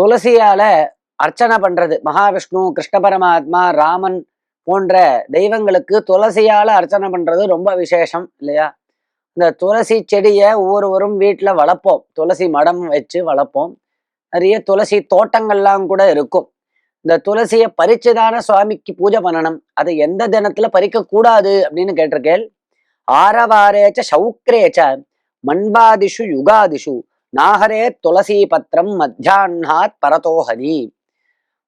துளசியால அர்ச்சனை பண்றது. மகாவிஷ்ணு கிருஷ்ண பரமாத்மா ராமன் போன்ற தெய்வங்களுக்கு துளசியால அர்ச்சனை பண்றது ரொம்ப விசேஷம் இல்லையா? இந்த துளசி செடியை ஒவ்வொருவரும் வீட்டில் வளர்ப்போம். துளசி மடம் வச்சு வளர்ப்போம். நிறைய துளசி தோட்டங்கள்லாம் கூட இருக்கும். இந்த துளசியை பறிச்சுதான சுவாமிக்கு பூஜை பண்ணணும்? அதை எந்த தினத்துல பறிக்க கூடாது அப்படின்னு கேட்டிருக்கேன் ஆரவாரேச்ச சௌக்ரேச்ச மண்பாதிஷு யுகாதிஷு. நாகரே துளசி பத்திரம் மத்தியான்னாத் பரதோஹரி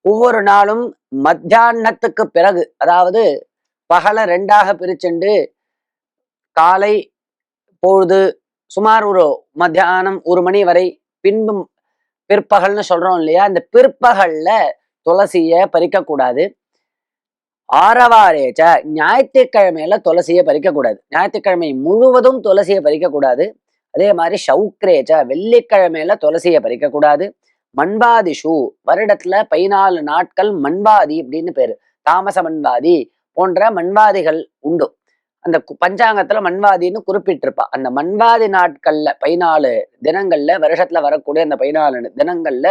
ஒவ்வொரு நாளும் மத்தியானத்துக்கு பிறகு அதாவது பகலை ரெண்டாக பிரிச்சுண்டு காலை பொழுது சுமார் ஒரு மத்தியானம் ஒரு மணி வரை பின்பும் பிற்பகல்னு சொல்றோம் இல்லையா? இந்த பிற்பகல்ல துளசிய பறிக்கக்கூடாது. ஆரவாரேச்ச ஞாயிற்றுக்கிழமையில துளசியை பறிக்கக்கூடாது. ஞாயிற்றுக்கிழமை முழுவதும் துளசியை பறிக்கக்கூடாது. அதே மாதிரி சௌக்ரேச்ச வெள்ளிக்கிழமையில துளசியை பறிக்க கூடாது. மண்பாதிஷு வருடத்துல பதினாலு நாட்கள் மண்பாதி அப்படின்னு பேரு. தாமச மண்பாதி போன்ற மண்பாதிகள் உண்டு. அந்த பஞ்சாங்கத்துல மண்வாதின்னு குறிப்பிட்டிருப்பா. அந்த மண்வாதி நாட்கள்ல பதினாலு தினங்கள்ல வருஷத்துல வரக்கூடிய அந்த பதினாலு தினங்கள்ல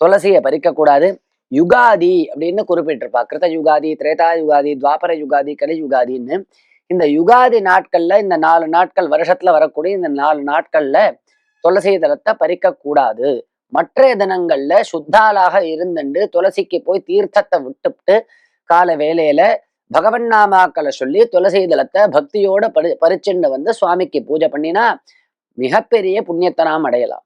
துளசியை பறிக்க கூடாது. யுகாதி அப்படின்னு குறிப்பிட்டிருப்பா. கிருத யுகாதி திரேதா யுகாதி துவாபர யுகாதி கலி யுகாதின்னு இந்த யுகாதி நாட்கள்ல இந்த நாலு நாட்கள் வருஷத்துல வரக்கூடிய இந்த நாலு நாட்கள்ல துளசி தலத்தை பறிக்க கூடாது. மற்ற தினங்கள்ல சுத்தாலாக இருந்துண்டு துளசிக்கு போய் தீர்த்தத்தை விட்டுவிட்டு கால வேலையில பகவன் நாமாக்களை சொல்லி துளசி தலத்தை பக்தியோட பறி பறிச்சுண்டு வந்து சுவாமிக்கு பூஜை பண்ணினா மிகப்பெரிய புண்ணியத்தை நாம் அடையலாம்.